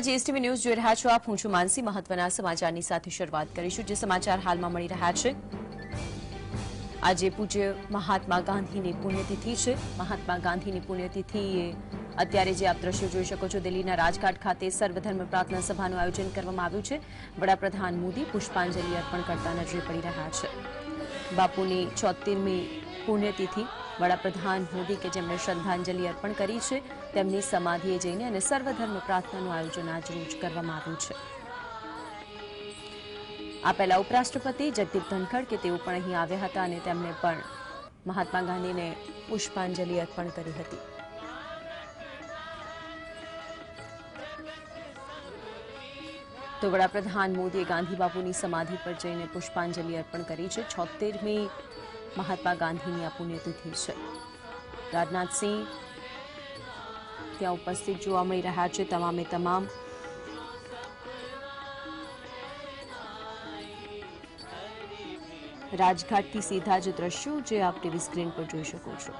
GSTV news જોઈ રહ્યા છો આપ. હું છું માનસી. મહત્વના સમાચારની સાથે શરૂઆત કરીશું, જે સમાચાર હાલમાં મળી રહ્યા છે. આજે પૂજ્ય મહાત્મા ગાંધીની પુણ્યતિથિ છે. મહાત્મા ગાંધીની પુણ્યતિથિ અત્યારે જે આપ દ્રશ્યો જોઈ શકો છો, દિલ્હીના રાજઘાટ ખાતે સર્વધર્મ પ્રાર્થના સભાનું આયોજન કરવામાં આવ્યું છે. વડાપ્રધાન મોદી પુષ્પાંજલિ અર્પણ કરતા નજરે પડી રહ્યા છે. બાપુની ચોતેરમી પુણ્યતિથિ વડાપ્રધાન મોદી કે જેમણે શ્રદ્ધાંજલિ અર્પણ કરી છે, તેમની સમાધિએ જઈને અને સર્વધર્મ પ્રાર્થનાનું આયોજન આજરોજ કરવામાં આવ્યું છે. આ પહેલા ઉપરાષ્ટ્રપતિ જગદીપ ધનખડ કે તેઓ પણ અહીં આવ્યા હતા અને તેમણે પણ મહાત્મા ગાંધીને પુષ્પાંજલિ અર્પણ કરી હતી. તો વડાપ્રધાન મોદીએ ગાંધી બાપુની સમાધિ પર જઈને પુષ્પાંજલિ અર્પણ કરી છે. છોતેરમી મહાત્મા ગાંધીની આ પુણ્યતિથિ છે. રાજનાથસિંહ ત્યાં ઉપસ્થિત જોવા મળી રહ્યા છે તમામે તમામ. રાજઘાટથી સીધા જ દ્રશ્યો જે આપ ટીવી સ્ક્રીન પર જોઈ શકો છો.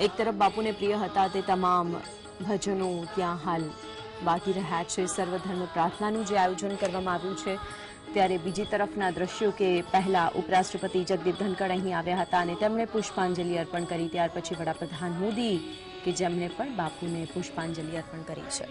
એક તરફ બાપુને પ્રિય હતા તે તમામ ભજનો ત્યાં હાલ બાકી રહ્યા છે સર્વધર્મ પ્રાર્થનાનું જે આયોજન કરવામાં આવ્યું છે, ત્યારે બીજી તરફના દ્રશ્યો કે પહેલા ઉપરાષ્ટ્રપતિ જગદીપ ધનકડ અહીં આવ્યા હતા અને તેમણે પુષ્પાંજલિ અર્પણ કરી, ત્યાર પછી વડાપ્રધાન મોદી કે જેમણે પણ બાપુને પુષ્પાંજલિ અર્પણ કરી છે.